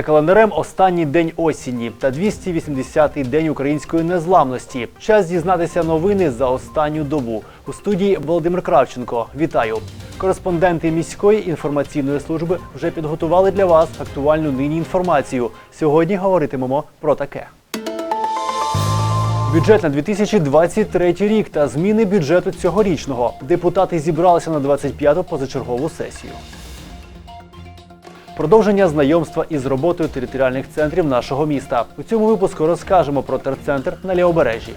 За календарем останній день осені та 280-й день української незламності. Час дізнатися новини за останню добу. У студії Володимир Кравченко. Вітаю! Кореспонденти міської інформаційної служби вже підготували для вас актуальну нині інформацію. Сьогодні говоритимемо про таке. Бюджет на 2023 рік та зміни бюджету цьогорічного. Депутати зібралися на 25-ту позачергову сесію. Продовження знайомства із роботою територіальних центрів нашого міста. У цьому випуску розкажемо про терцентр на Лівобережжі.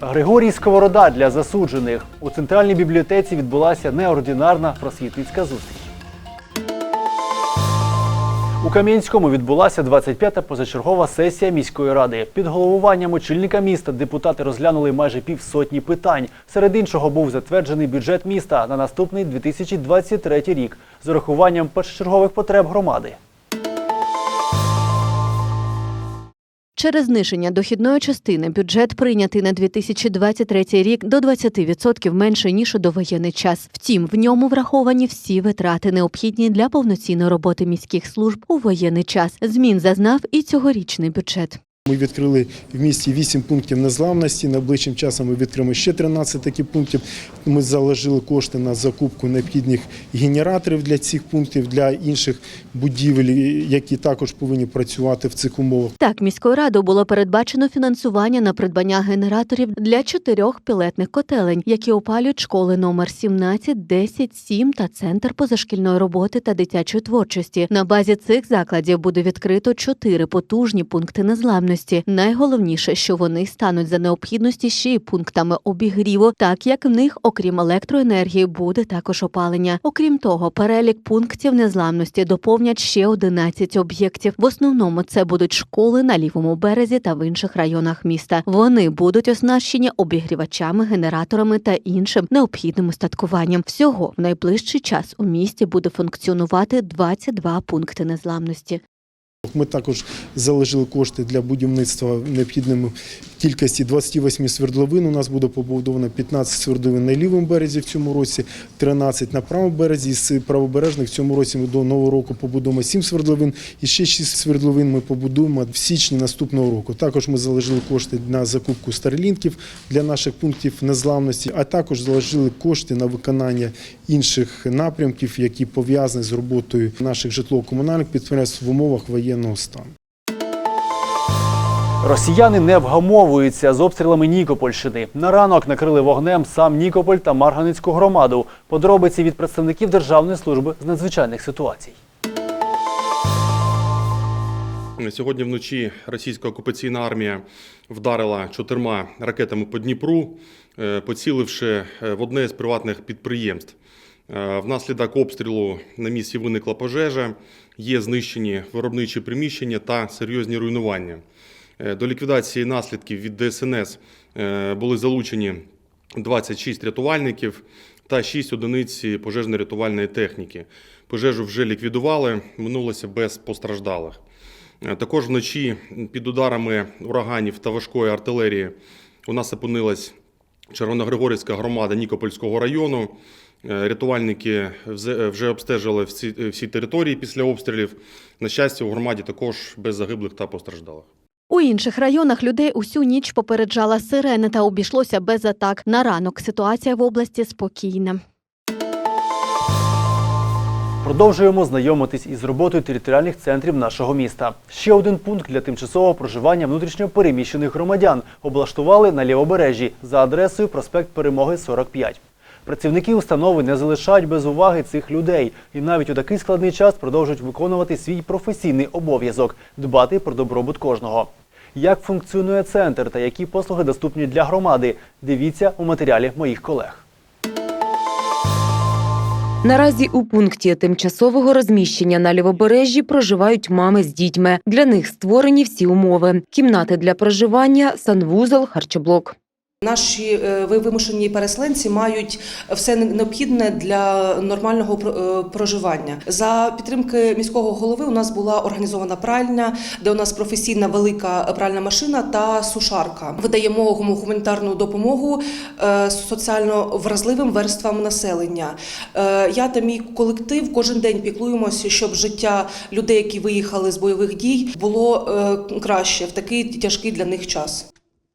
Григорій Сковорода для засуджених. У центральній бібліотеці відбулася неординарна просвітницька зустріч. У Кам'янському відбулася 25-та позачергова сесія міської ради. Під головуванням очільника міста депутати розглянули майже півсотні питань. Серед іншого був затверджений бюджет міста на наступний 2023 рік з урахуванням першочергових потреб громади. Через зниження дохідної частини бюджет прийнятий на 2023 рік до 20% менше ніж у довоєнний час. Втім, в ньому враховані всі витрати, необхідні для повноцінної роботи міських служб у воєнний час. Змін зазнав і цьогорічний бюджет. Ми відкрили в місті 8 пунктів незламності. Найближчим часом ми відкриємо ще 13 таких пунктів. Ми заложили кошти на закупку необхідних генераторів для цих пунктів, для інших будівель, які також повинні працювати в цих умовах. Так, міською радою було передбачено фінансування на придбання генераторів для чотирьох пілетних котелень, які опалюють школи номер 17, 10, 7 та центр позашкільної роботи та дитячої творчості. На базі цих закладів буде відкрито чотири потужні пункти незламності. Найголовніше, що вони стануть за необхідності ще й пунктами обігріву, так як в них, окрім електроенергії, буде також опалення. Окрім того, перелік пунктів незламності доповнять ще 11 об'єктів. В основному це будуть школи на лівому березі та в інших районах міста. Вони будуть оснащені обігрівачами, генераторами та іншим необхідним устаткуванням. Всього в найближчий час у місті буде функціонувати 22 пункти незламності. Ми також заложили кошти для будівництва в кількості 28 свердловин. У нас буде побудовано 15 свердловин на лівому березі в цьому році, 13 на правому березі. З правобережних в цьому році ми до нового року побудуємо 7 свердловин і ще 6 свердловин ми побудуємо в січні наступного року. Також ми заложили кошти на закупку старлінків для наших пунктів незламності, а також заложили кошти на виконання інших напрямків, які пов'язані з роботою наших житлово-комунальних підприємств в умовах воєнного стану. Росіяни не вгамовуються з обстрілами Нікопольщини. На ранок накрили вогнем сам Нікополь та Марганицьку громаду. Подробиці від представників Державної служби з надзвичайних ситуацій. Сьогодні вночі російська окупаційна армія вдарила чотирма ракетами по Дніпру, е, поціливши е, в одне з приватних підприємств. Е, Внаслідок обстрілу на місці виникла пожежа, є знищені виробничі приміщення та серйозні руйнування. Е, До ліквідації наслідків від ДСНС е, були залучені 26 рятувальників та 6 одиниць пожежно-рятувальної техніки. Пожежу вже ліквідували, минулося без постраждалих. Е, Також вночі під ударами ураганів та важкої артилерії у нас опинилась Червоногригорівська громада Нікопольського району. Е, Рятувальники вже обстежили всі, всі території після обстрілів. На щастя, у громаді також без загиблих та постраждалих. У інших районах людей усю ніч попереджала сирена та обійшлося без атак. На ранок ситуація в області спокійна. Продовжуємо знайомитись із роботою територіальних центрів нашого міста. Ще один пункт для тимчасового проживання внутрішньо переміщених громадян облаштували на лівобережжі за адресою проспект Перемоги 45. Працівники установи не залишають без уваги цих людей і навіть у такий складний час продовжують виконувати свій професійний обов'язок дбати про добробут кожного. Як функціонує центр та які послуги доступні для громади? Дивіться у матеріалі моїх колег. Наразі у пункті тимчасового розміщення на лівобережжі проживають мами з дітьми. Для них створені всі умови: кімнати для проживання, санвузол, харчоблок. Наші е, ви- вимушені переселенці мають все необхідне для нормального е, проживання. За підтримки міського голови у нас була організована пральня, де у нас професійна велика пральна машина та сушарка. Видаємо гуманітарну допомогу е, соціально вразливим верствам населення. Я та мій колектив кожен день піклуємося, щоб життя людей, які виїхали з бойових дій, було краще в такий тяжкий для них час.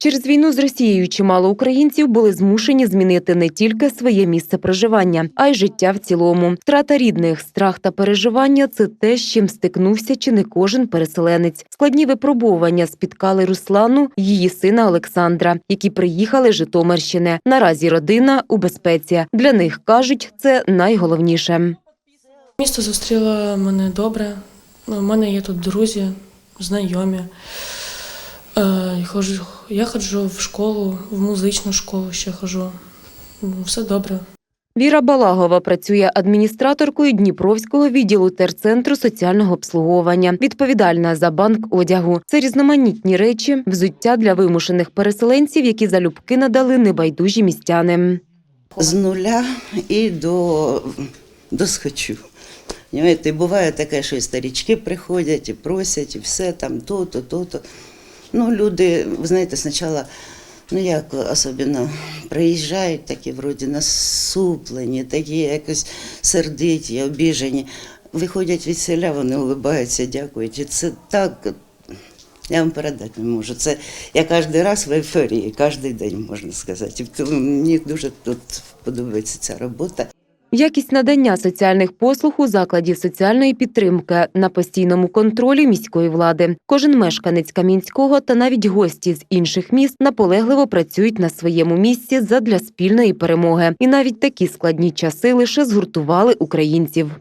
Через війну з Росією чимало українців були змушені змінити не тільки своє місце проживання, а й життя в цілому. Втрата рідних, страх та переживання це те, з чим стикнувся чи не кожен переселенець. Складні випробування спіткали Руслану, її сина Олександра, які приїхали з Житомирщини. Наразі родина у безпеці. Для них кажуть, це найголовніше. Місто зустріло мене добре. У мене є тут друзі, знайомі. Е, я ходжу, в школу, в музичну школу ще ходжу. Все добре. Віра Балагова працює адміністраторкою Дніпровського відділу терцентру соціального обслуговування, відповідальна за банк одягу. Це різноманітні речі, взуття для вимушених переселенців, які залюбки надали небайдужі містяни. з нуля і до, до схочу. Буває таке, що і старічки приходять і просять, і все там то-то, то-то. Ну, люди, ви знаєте, спочатку, ну як особливо приїжджають такі вроді насуплені, такі якось сердиті, обіжені. Виходять від селя, вони улибаються, дякують. І це так, я вам передати не можу. Це я кожен раз в ейфорії, кожен день можна сказати. І Мені дуже тут подобається ця робота. Якість надання соціальних послуг у закладі соціальної підтримки на постійному контролі міської влади. Кожен мешканець Кам'янського та навіть гості з інших міст наполегливо працюють на своєму місці задля спільної перемоги. І навіть такі складні часи лише згуртували українців.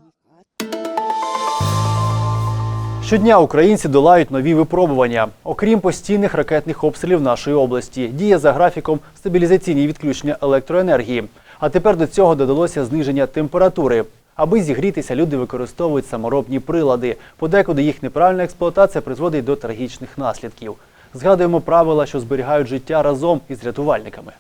Щодня українці долають нові випробування. Окрім постійних ракетних обстрілів нашої області, діє за графіком стабілізаційні відключення електроенергії. А тепер до цього додалося зниження температури. Аби зігрітися, люди використовують саморобні прилади. Подекуди їх неправильна експлуатація призводить до трагічних наслідків. Згадуємо правила, що зберігають життя разом із рятувальниками.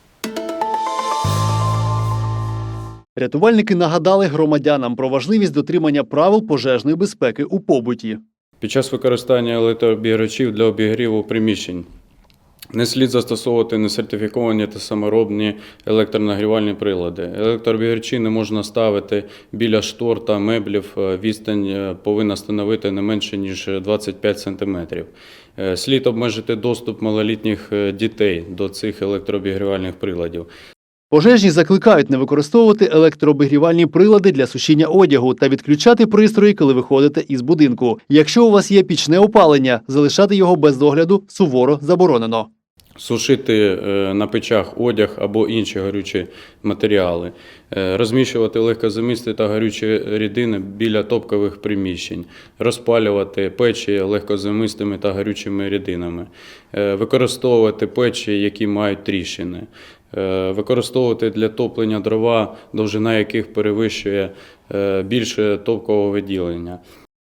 Рятувальники нагадали громадянам про важливість дотримання правил пожежної безпеки у побуті. Під час використання електрообіграчів для обігріву приміщень не слід застосовувати несертифіковані та саморобні електронагрівальні прилади. Електрообіграчі не можна ставити біля штор та меблів. Е, Відстань е, повинна становити не менше ніж 25 см. Слід обмежити доступ малолітніх е, дітей до цих електрообігрівальних приладів. Пожежні закликають не використовувати електрообігрівальні прилади для сушіння одягу та відключати пристрої, коли виходите із будинку. Якщо у вас є пічне опалення, залишати його без догляду суворо заборонено. Сушити е, на печах одяг або інші горючі матеріали, Е, розміщувати легкозамісти та горючі рідини біля топкових приміщень, розпалювати печі легкозамистими та горючими рідинами, Е, використовувати печі, які мають тріщини, використовувати для топлення дрова, довжина яких перевищує більше топкового виділення.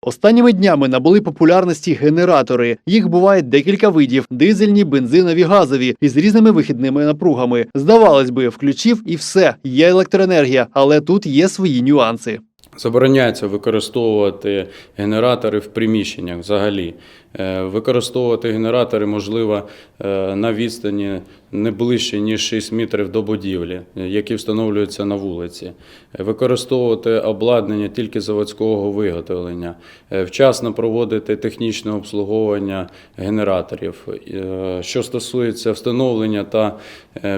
Останніми днями набули популярності генератори. Їх буває декілька видів: дизельні, бензинові, газові із різними вихідними напругами. Здавалось би, включив і все, є електроенергія, але тут є свої нюанси. Забороняється використовувати генератори в приміщеннях взагалі. Е, Використовувати генератори можливо е, на відстані не ближче, ніж 6 метрів до будівлі, які встановлюються на вулиці. Е, Використовувати обладнання тільки заводського виготовлення. Вчасно проводити технічне обслуговування генераторів. Що стосується встановлення та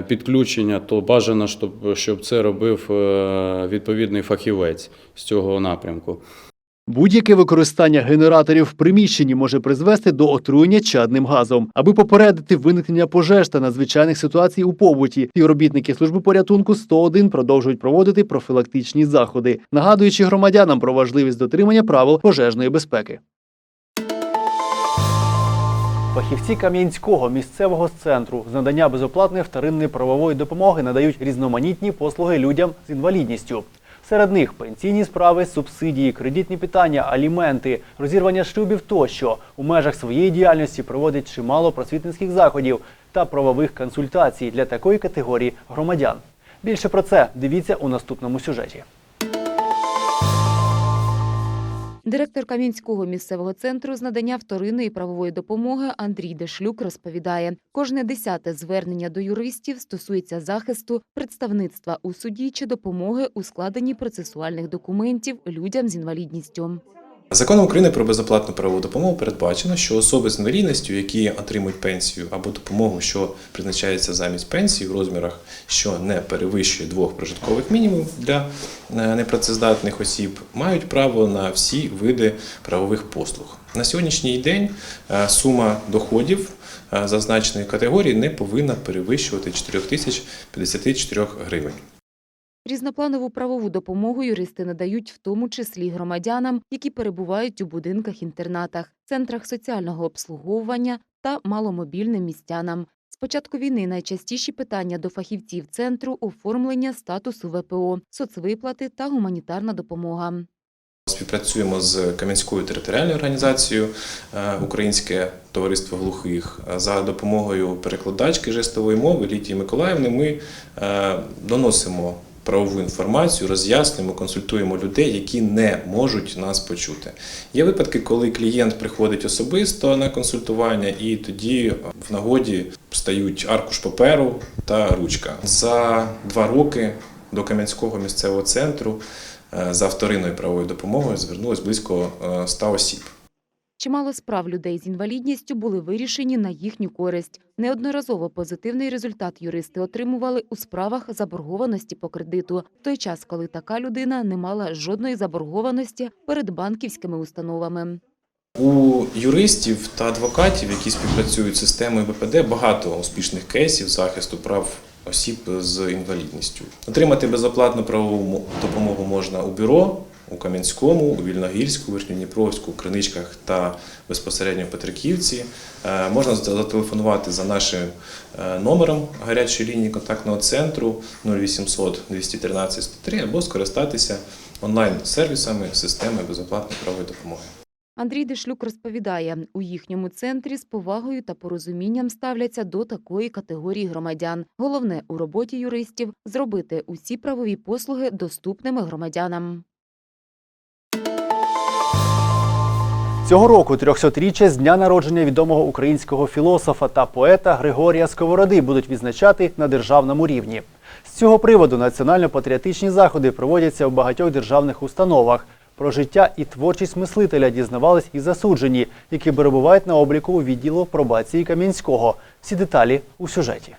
підключення, то бажано, щоб, це робив відповідний фахівець з цього напрямку. Будь-яке використання генераторів в приміщенні може призвести до отруєння чадним газом. Аби попередити виникнення пожеж та надзвичайних ситуацій у побуті, співробітники служби порятунку 101 продовжують проводити профілактичні заходи, нагадуючи громадянам про важливість дотримання правил пожежної безпеки. Фахівці Кам'янського місцевого центру з надання безоплатної вторинної правової допомоги надають різноманітні послуги людям з інвалідністю. Серед них пенсійні справи, субсидії, кредитні питання, аліменти, розірвання шлюбів тощо. У межах своєї діяльності проводить чимало просвітницьких заходів та правових консультацій для такої категорії громадян. Більше про це дивіться у наступному сюжеті. Директор Кам'янського місцевого центру з надання вторинної правової допомоги Андрій Дешлюк розповідає, кожне десяте звернення до юристів стосується захисту, представництва у суді чи допомоги у складенні процесуальних документів людям з інвалідністю. Законом України про безоплатну правову допомогу передбачено, що особи з інвалідністю, які отримують пенсію або допомогу, що призначається замість пенсії в розмірах, що не перевищує двох прожиткових мінімумів для е, непрацездатних осіб, мають право на всі види правових послуг. На сьогоднішній день е, сума доходів е, зазначеної категорії не повинна перевищувати 4054 гривень. Різнопланову правову допомогу юристи надають в тому числі громадянам, які перебувають у будинках-інтернатах, центрах соціального обслуговування та маломобільним містянам. З початку війни найчастіші питання до фахівців центру оформлення статусу ВПО, соцвиплати та гуманітарна допомога. Співпрацюємо з Кам'янською територіальною організацією е, Українське товариство глухих за допомогою перекладачки жестової мови Лідії Миколаївни. Ми е, доносимо правову інформацію, роз'яснюємо, консультуємо людей, які не можуть нас почути. Є випадки, коли клієнт приходить особисто на консультування, і тоді в нагоді стають аркуш паперу та ручка. За два роки до Кам'янського місцевого центру е, за вторинною правовою допомогою звернулось близько е, 100 осіб. Чимало справ людей з інвалідністю були вирішені на їхню користь. Неодноразово позитивний результат юристи отримували у справах заборгованості по кредиту, в той час, коли така людина не мала жодної заборгованості перед банківськими установами. У юристів та адвокатів, які співпрацюють з системою БПД, багато успішних кейсів захисту прав осіб з інвалідністю. Отримати безоплатну правову допомогу можна у бюро, у Кам'янському, у Вільногірську, Верхньодніпровську, Криничках та безпосередньо Петриківці. Е, Можна зателефонувати за нашим е, номером гарячої лінії контактного центру 0800 213 103 або скористатися онлайн-сервісами системи безоплатної правової допомоги. Андрій Дешлюк розповідає, у їхньому центрі з повагою та порозумінням ставляться до такої категорії громадян. Головне у роботі юристів зробити усі правові послуги доступними громадянам. Цього року 300-річчя з дня народження відомого українського філософа та поета Григорія Сковороди будуть відзначати на державному рівні. З цього приводу національно-патріотичні заходи проводяться в багатьох державних установах. Про життя і творчість мислителя дізнавались і засуджені, які перебувають на обліку у відділу пробації Кам'янського. Всі деталі у сюжеті.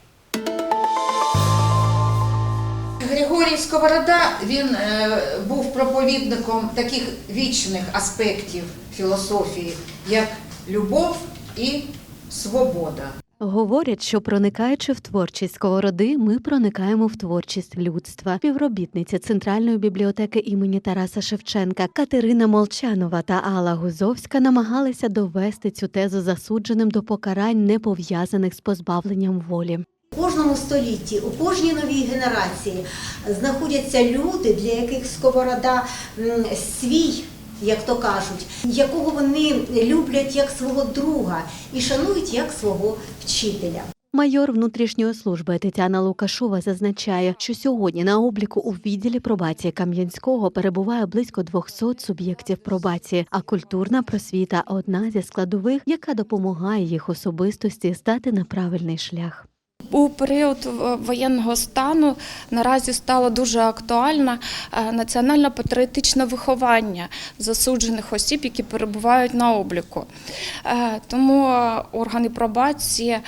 Григорій Сковорода він е, був проповідником таких вічних аспектів філософії, як любов і свобода. Говорять, що проникаючи в творчість сковороди, ми проникаємо в творчість людства. Співробітниця Центральної бібліотеки імені Тараса Шевченка Катерина Молчанова та Алла Гузовська намагалися довести цю тезу засудженим до покарань, не пов'язаних з позбавленням волі. У кожному столітті, у кожній новій генерації знаходяться люди, для яких сковорода свій, як то кажуть, якого вони люблять як свого друга і шанують як свого вчителя. Майор внутрішньої служби Тетяна Лукашова зазначає, що сьогодні на обліку у відділі пробації Кам'янського перебуває близько 200 суб'єктів пробації, а культурна просвіта одна зі складових, яка допомагає їх особистості стати на правильний шлях. У період воєнного стану наразі стало дуже актуальне національно-патріотичне виховання засуджених осіб, які перебувають на обліку. Е, Тому е, органи пробації е,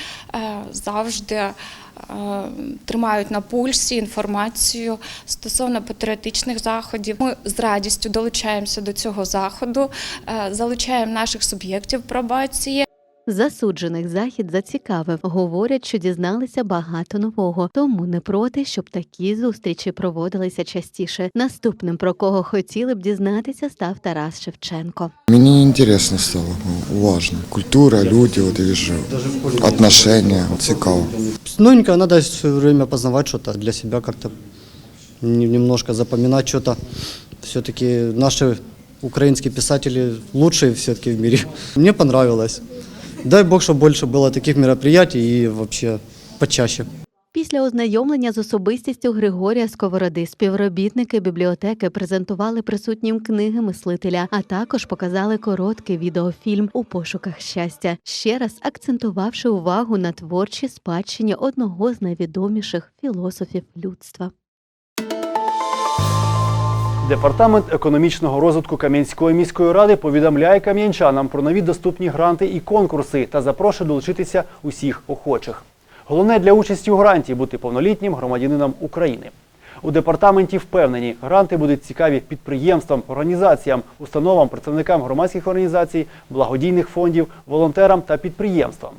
завжди тримають на пульсі інформацію стосовно патріотичних заходів. Ми з радістю долучаємося до цього заходу, залучаємо наших суб'єктів пробації. Засуджених захід зацікавив. Говорять, що дізналися багато нового, тому не проти, щоб такі зустрічі проводилися частіше. Наступним, про кого хотіли б дізнатися, став Тарас Шевченко. Мені інтересно стало, уважно. Культура, люди, от я вижу, отношения, от цікаво. Новенькое надо все время познавать что-то для себя как-то не- немножко запоминать что-то. Все-таки наши украинские писатели лучшие все-таки в мире. Мне понравилось. Дай бог, чтобы больше было таких мероприятий и вообще почаще. Після ознайомлення з особистістю Григорія Сковороди співробітники бібліотеки презентували присутнім книги мислителя, а також показали короткий відеофільм у пошуках щастя, ще раз акцентувавши увагу на творчій спадщині одного з найвідоміших філософів людства. Департамент економічного розвитку Кам'янської міської ради повідомляє кам'янчанам про нові доступні гранти і конкурси та запрошує долучитися усіх охочих. Головне для участі у гранті бути повнолітнім громадянином України. У департаменті впевнені, гранти будуть цікаві підприємствам, організаціям, установам, представникам громадських організацій, благодійних фондів, волонтерам та підприємствам.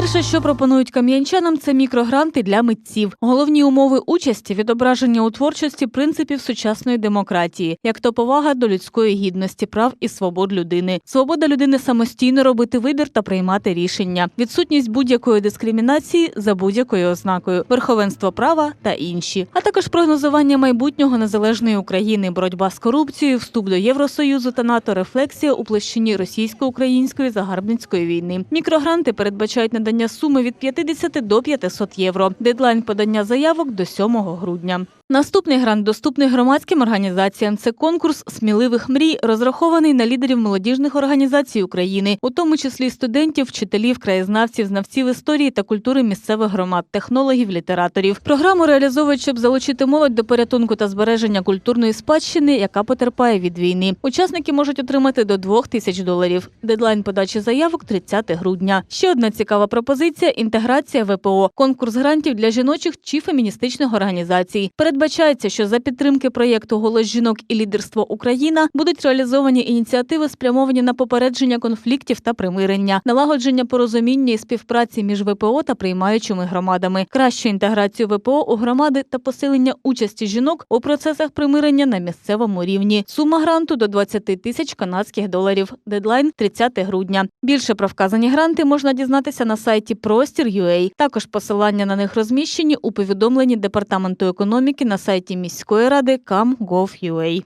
Перше, що пропонують кам'янчанам, це мікрогранти для митців. Головні умови участі відображення у творчості принципів сучасної демократії, як то повага до людської гідності, прав і свобод людини, свобода людини самостійно робити вибір та приймати рішення, відсутність будь-якої дискримінації за будь-якою ознакою, верховенство права та інші, а також прогнозування майбутнього незалежної України, боротьба з корупцією, вступ до Євросоюзу та НАТО, рефлексія у площині російсько-української загарбницької війни. Мікрогранти передбачають надання суми від 50 до 500 євро. Дедлайн подання заявок до 7 грудня. Наступний грант доступний громадським організаціям. Це конкурс сміливих мрій, розрахований на лідерів молодіжних організацій України, у тому числі студентів, вчителів, краєзнавців, знавців історії та культури місцевих громад, технологів, літераторів. Програму реалізовують, щоб залучити молодь до порятунку та збереження культурної спадщини, яка потерпає від війни. Учасники можуть отримати до 2 тисяч доларів. Дедлайн подачі заявок 30 грудня. Ще одна цікава пропозиція інтеграція ВПО, конкурс грантів для жіночих чи феміністичних організацій. Передбачається, що за підтримки проєкту Голос жінок і лідерство Україна будуть реалізовані ініціативи, спрямовані на попередження конфліктів та примирення, налагодження порозуміння і співпраці між ВПО та приймаючими громадами, кращу інтеграцію ВПО у громади та посилення участі жінок у процесах примирення на місцевому рівні. Сума гранту до 20 тисяч канадських доларів. Дедлайн 30 грудня. Більше про вказані гранти можна дізнатися на сайті Простір.ua. Також посилання на них розміщені у повідомленні департаменту економіки на сайті міської ради kam.gov.ua.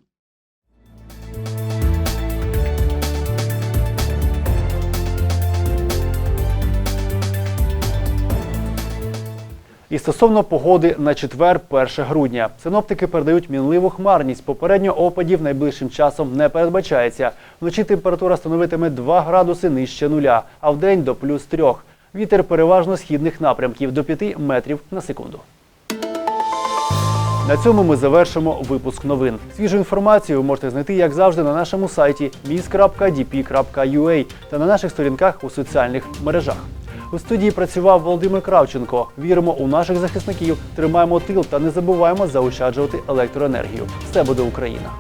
І стосовно погоди на четвер, 1 грудня. Синоптики передають мінливу хмарність. Попередньо опадів найближчим часом не передбачається. Вночі температура становитиме 2 градуси нижче нуля, а вдень до плюс 3. Вітер переважно східних напрямків до 5 метрів на секунду. На цьому ми завершимо випуск новин. Свіжу інформацію ви можете знайти, як завжди, на нашому сайті mis.dp.ua та на наших сторінках у соціальних мережах. У студії працював Володимир Кравченко. Віримо у наших захисників, тримаємо тил та не забуваємо заощаджувати електроенергію. Все буде Україна!